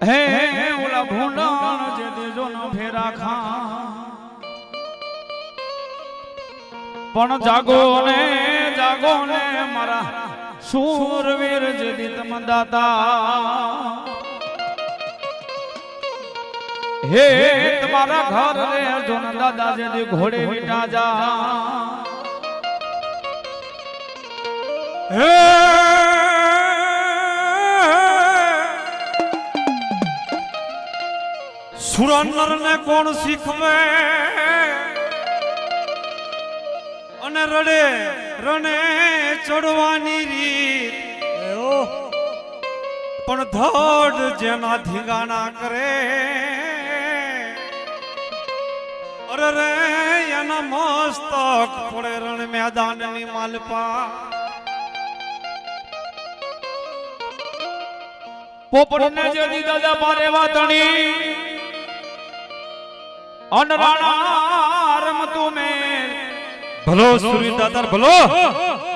હે ઓલા ભૂંડણ જે દેજો ન ફેરા ખા પણ જાગો ને જાગો ને મારા સૂરવીર જે દી તમ દાતા. હે તમારા ઘર રે જોન દાદા જે દી ઘોડે વીટા જા. હે સુરનર ને કોણ શીખવે? અને રડે રણે ચડવાની રીત. પણ ધડ જેના ધીંગાણા કરે. અરે રે એના મસ્તક પડે રણ મેદાનની માલપા. પોપડને જે દાદા પારે વાતણી અનરાણા રમતું મેં ભલો સુરી દાદાર ભલો.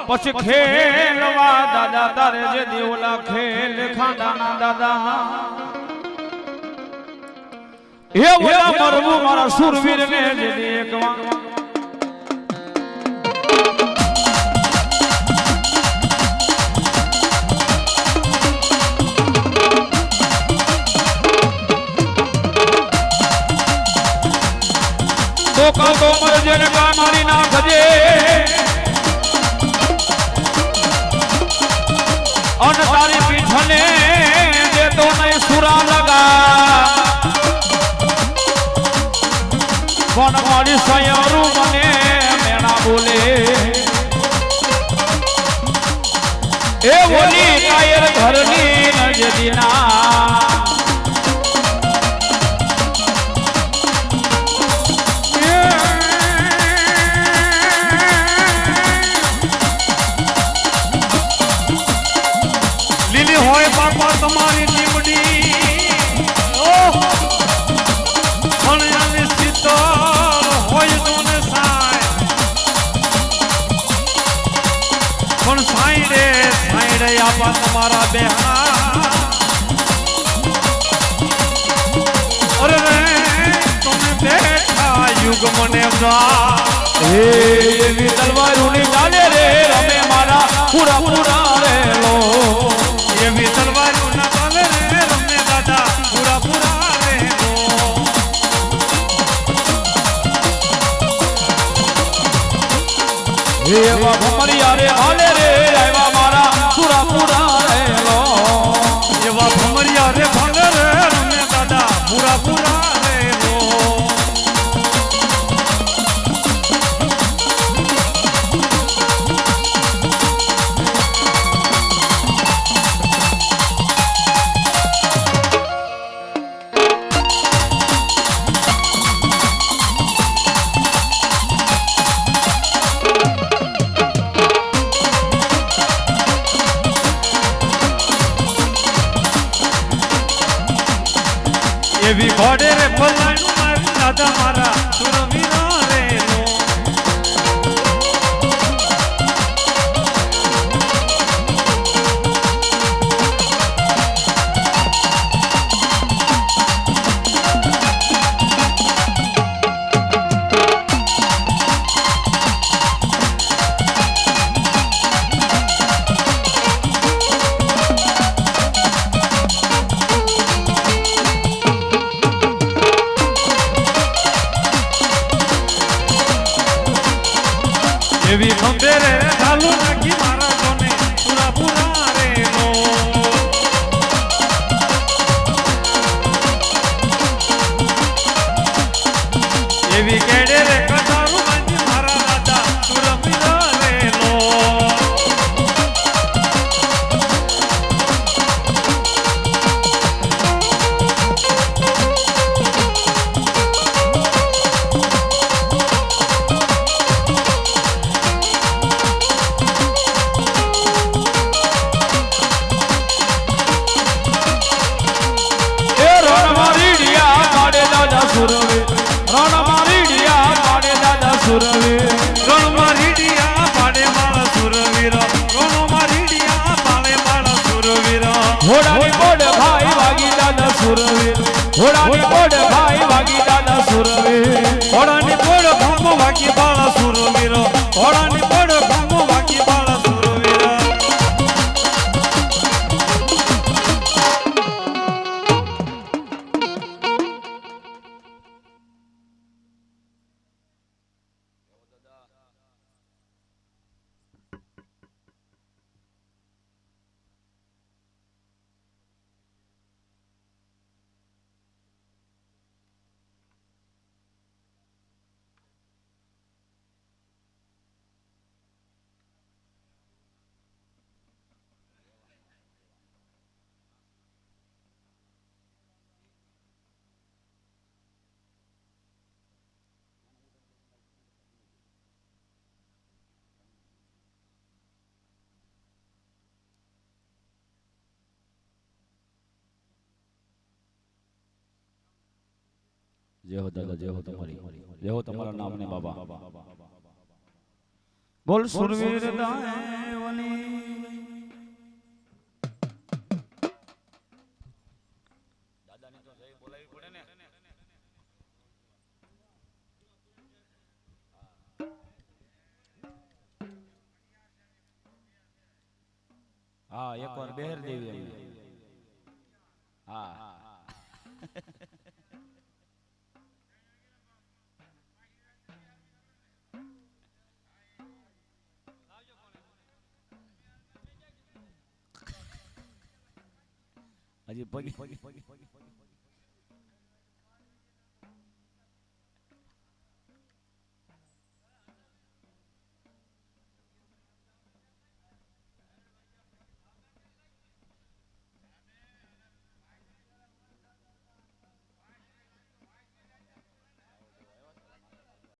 પછી ખેલવા દાદા તારે જે દેવલા ખેલ ખાંડાના દાદા. એ ઓલા મરવું મારા સુરવીર ને જે દી વા- તો મરજે ને કા મારી નાખજે અન તારી પણ સાઈડે સાઈડે આપા તમારા બેહણા અરે રે તમે બેઠા યુગ મને જા હે એવી તલવારોની ચાલે રે રમે મારા પૂરા એવા ભમરિયા રે હાલે રે. ভরের ফল দাদা মারা তুমি રણમાં રીડિયા પાડે મારા સુરવીર ઘોડાની બોડ ભાઈ વાગી દાદા સુરવે સુરવીર ઘોડાની કોડ ભાઈ વાગી દાદા સુરવીર ઘોડાની પોડ ભંગો વાકી બાળા સુરવીરો ઘોડાની જય હો દાદા જય હો તમારી જય હો તમારા નામને બાબા બોલ સુરવીર દાયવની હા એકવાર બેહર દેવી એમને હા Hadi bagi bagi bagi bagi bagi.